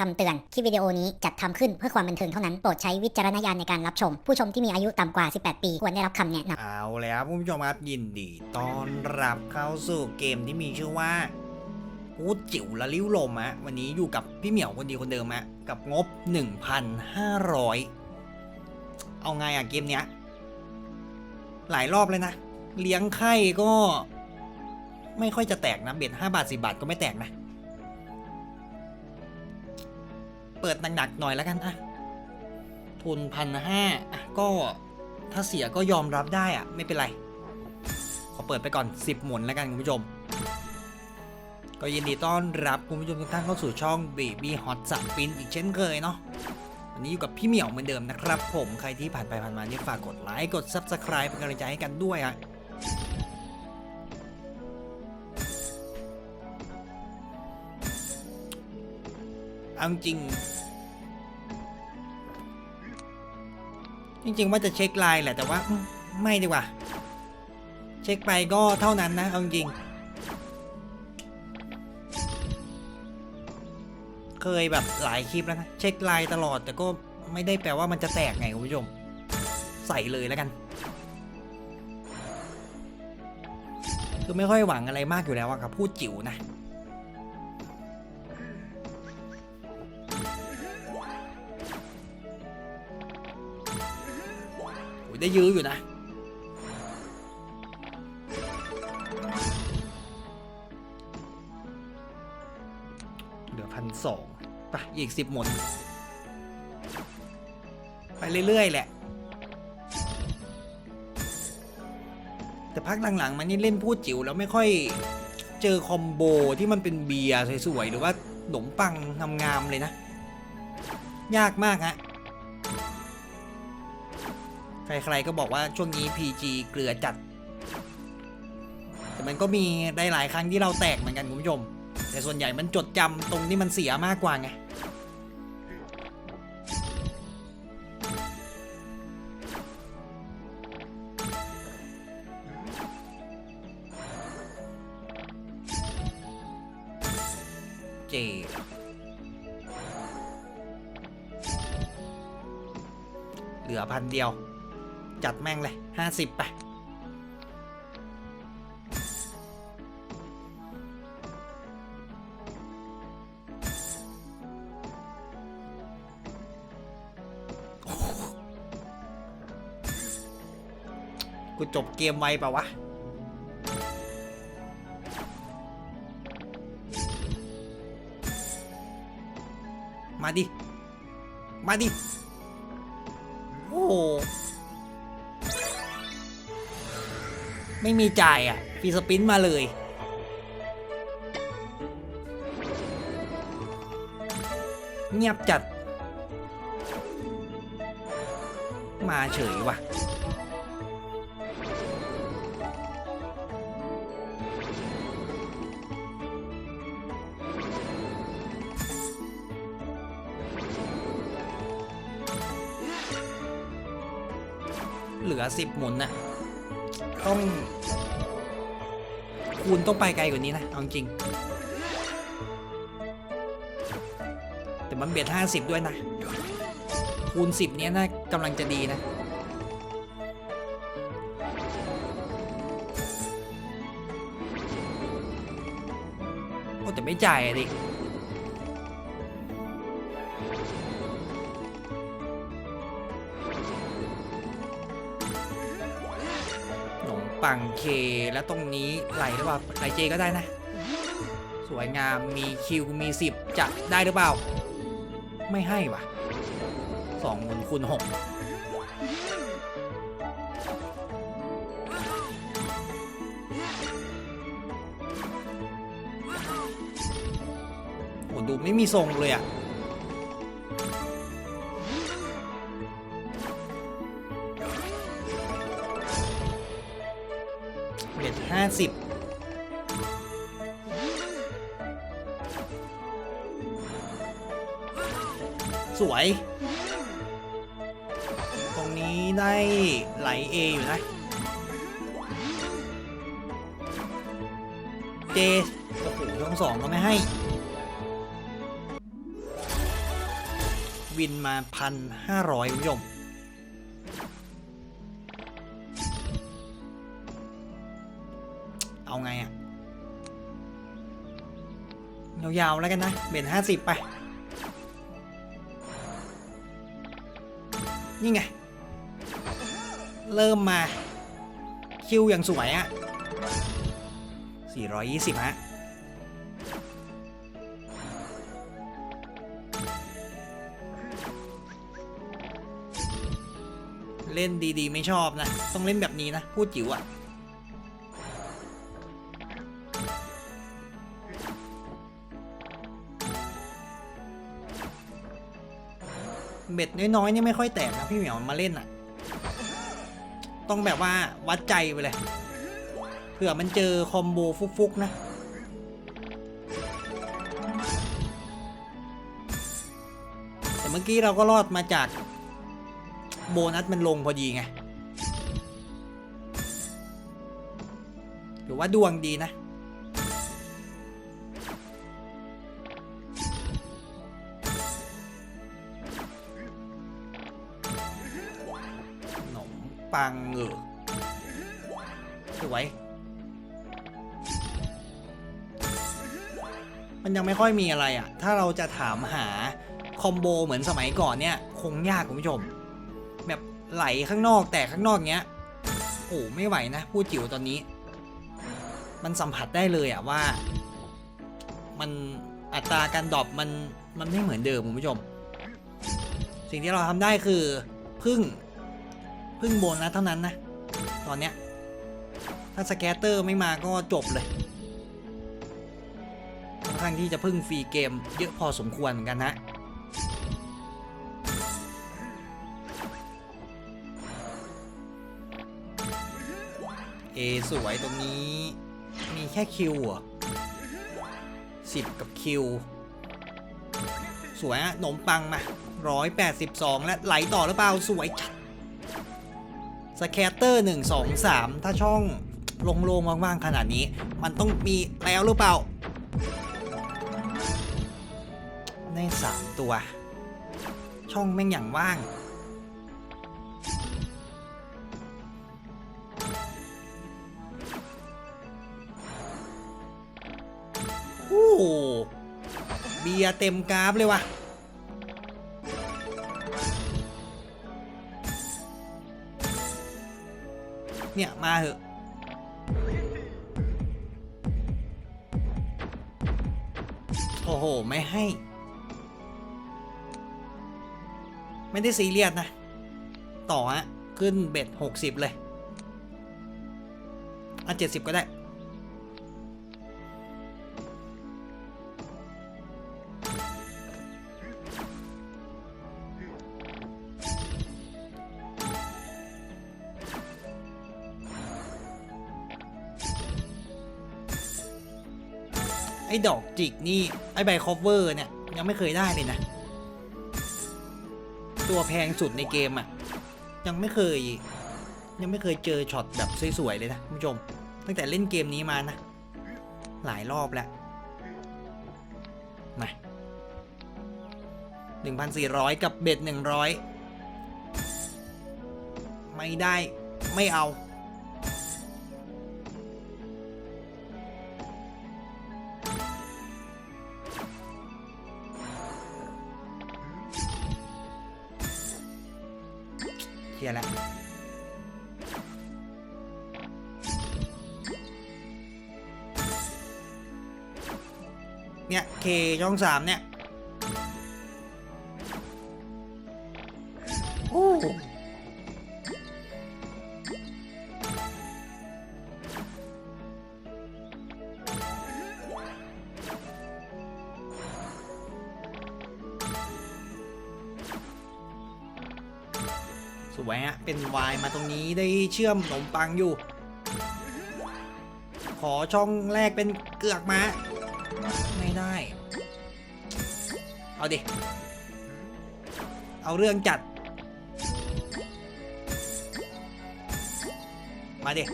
คำเตือน คลิปวิดีโอนี้จัดทำขึ้นเพื่อความบันเทิงเท่านั้น โปรดใช้วิจารณญาณในการรับชม ผู้ชมที่มีอายุต่ำกว่า 18 ปี ควรได้รับคำแนะนำเอาแล้วคุณผู้ชมครับยินดีต้อนรับเข้าสู่เกมที่มีชื่อว่าพูดจิ๋วละลิ้วลมอะวันนี้อยู่กับพี่เหมียวคนดีคนเดิมอะกับงบ 1,500 เอาไงอะเกมเนี้ย หลายรอบเลยนะ เลี้ยงไข่ก็ ไม่ค่อยจะแตกนะ เบ็ด5บาท 10 บาทก็ไม่แตกนะ เปิดหนักๆหน่อยแล้วกันอะทุนพันห้าอะก็ถ้าเสียก็ยอมรับได้อะไม่เป็นไร ขอเปิดไปก่อน 10 หมุนแล้วกันคุณผู้ชม ก็ยินดีต้อนรับคุณผู้ชมทุกท่านเข้าสู่ช่อง Baby Hot สัปินอีกเช่นเคยเนาะวันนี้อยู่กับพี่เหมียวเหมือนเดิมนะครับ ผมใครที่ผ่านไปผ่านมาเนี่ยฝากกดไลค์กด Subscribe เป็นกำลังใจให้กันด้วยฮะ เอาจริง จริง ๆ ว่าจะเช็คไลน์แหละแต่ว่าไม่ดีกว่า เช็คไปก็เท่านั้นนะเอาจริง เคยแบบหลายคลิปแล้วนะ เช็คไลน์ตลอดแต่ก็ไม่ได้แปลว่ามันจะแตกไงคุณผู้ชม ใส่เลยแล้วกัน คือไม่ค่อยหวังอะไรมากอยู่แล้วอะกับพูดจิ๋วนะ ได้ยื้ออยู่นะ เหลือพันสองไปอีกสิบหมุนไปเรื่อย ๆ แหละ แต่พักหลัง ๆ มันนี่เล่นพูดจิ๋วแล้วไม่ค่อยเจอคอมโบที่มันเป็นเบียร์สวย ๆ หรือว่าขนมปังงามๆเลยนะ ยากมากฮะ ใครๆก็บอกว่าช่วงนี้ PG เกลือจัด แต่มันก็มีได้หลายครั้งที่เราแตกเหมือนกันคุณผู้ชม แต่ส่วนใหญ่มันจดจำตรงที่มันเสียมากกว่าไงเจเหลือพันเดียว จัดแม่งเลยห้าสิบไปกูจบเกมไวเปล่าวะ มาดิ มาดิ โอ้ ไม่มีจ่ายอะฟรีสปินมาเลย เงียบจัด มาเฉยว่ะเหลือสิบหมุนน่ะ ต้องคูณต้องไปไกลกว่านี้นะเอาจริง แต่มันเบียดห้าสิบด้วยนะ คูณสิบเนี้ยน่ากำลังจะดีนะโอ้แต่ไม่จ่ายดิ ปังเคแล้วตรงนี้ไหลหรือเปล่าไหลเจก็ได้นะ สวยงามมีคิวมีสิบจะได้หรือเปล่า ไม่ให้ว่ะสองหมุนคูณหกโหดูไม่มีทรงเลยอะ สิบสวย ตรงนี้ได้ไหลเออยู่นะ เจโอ้โหช่องสองก็ไม่ให้ วินมาพันห้าร้อยคุณผู้ชม เอาไงอะยาวๆแล้วกันนะเบ็ดห้าสิบไป นี่ไง เริ่มมา คิวอย่างสวยอะ420 ฮะ เล่นดีๆ ไม่ชอบนะ ต้องเล่นแบบนี้นะ พูดจิ๋วอะ เบ็ดน้อยๆนี่ไม่ค่อยแตกนะพี่เหมียวมาเล่นอะต้องแบบว่าวัดใจไปเลยเผื่อมันเจอคอมโบฟุกๆนะแต่เมื่อกี้เราก็รอดมาจาก โบนัสมันลงพอดีไงถือว่าดวงดีนะ ปังเออสวย มันยังไม่ค่อยมีอะไรอะ่ะ ถ้าเราจะถามหาคอมโบเหมือนสมัยก่อนเนี่ย คงยากคุณผู้ชม แบบไหลข้างนอกแต่ข้างนอกเนี้ย โอ้ไม่ไหวนะ พูดจิ๋วตอนนี้ มันสัมผัสได้เลยอะว่า มันอัตราการดรอปมันมันไม่เหมือนเดิมคุณผู้ชม สิ่งที่เราทำได้คือพึ่ง พึ่งโบนัสเท่านั้นนะ ตอนเนี้ย ถ้าสแกตเตอร์ไม่มาก็จบเลยค่อนข้างที่จะพึ่งฟรีเกม เยอะพอสมควรเหมือนกันนะเอสวยตรงนี้ มีแค่คิวเหรอสิบกับคิว สวยอะขนมปังมาร้อยแปดสิบสองและไหลต่อหรือเปล่า สวยจัด สแคตเตอร์หนึ่งสองสามถ้าช่องโล่งๆว่างๆขนาดนี้ มันต้องมีแล้วหรือเปล่าได้สามตัว ช่องแม่งอย่างว่าง โอ้เบียเต็มกราฟเลยว่ะ เนี่ยมาเหอะโอ้โห ไม่ให้ ไม่ได้ซีเรียสนะ ต่อฮะ ขึ้นเบ็ดหกสิบเลย อะเจ็ดสิบก็ได้ ไอ้ดอกจิกนี่ ไอ้ใบคอฟเวอร์เนี่ย ยังไม่เคยได้เลยนะ ตัวแพงสุดในเกมอะ่ะ ยังไม่เคย ยังไม่เคยเจอช็อตแบบสวยๆเลยนะคุณผู้ชม ตั้งแต่เล่นเกมนี้มานะ หลายรอบแล้ว มาหนึ่งพันสี่ร้อยกับเบ็ดหนึ่งร้อยไม่ได้ไม่เอา เคลียร์แล้วเนี่ยเคช่องสามเนี่ย ฮะ เป็นวายมาตรงนี้ได้เชื่อมขนมปังอยู่ ขอช่องแรกเป็นเกือกมาไม่ได้ เอาดิ เอาเรื่องจัด มาดิ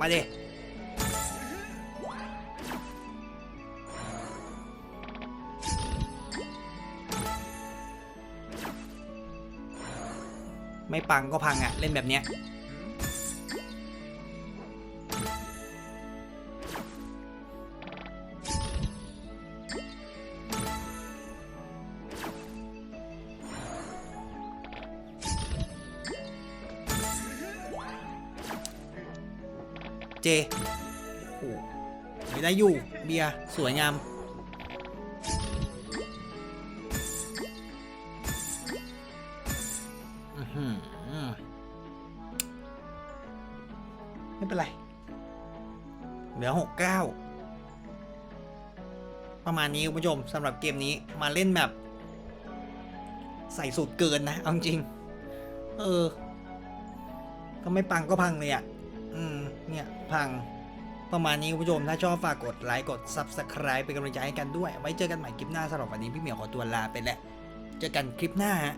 มาดิ ไม่ปังก็พังอะเล่นแบบเนี้ยเจโอ้ไม่ได้อยู่ เบียร์สวยงาม ประมาณนี้คุณผู้ชมสำหรับเกมนี้มาเล่นแบบ ใส่สูตรเกินนะเอาจริง เออ ก็ไม่ปังก็พังเลยอะ อืม เนี่ยพังประมาณนี้คุณผู้ชม ถ้าชอบฝากกดไลค์กด Subscribe เป็นกำลังใจให้กันด้วย ไว้เจอกันใหม่คลิปหน้าสำหรับวันนี้พี่เหมียวขอตัวลาไปแล้ว เจอกันคลิปหน้าฮะ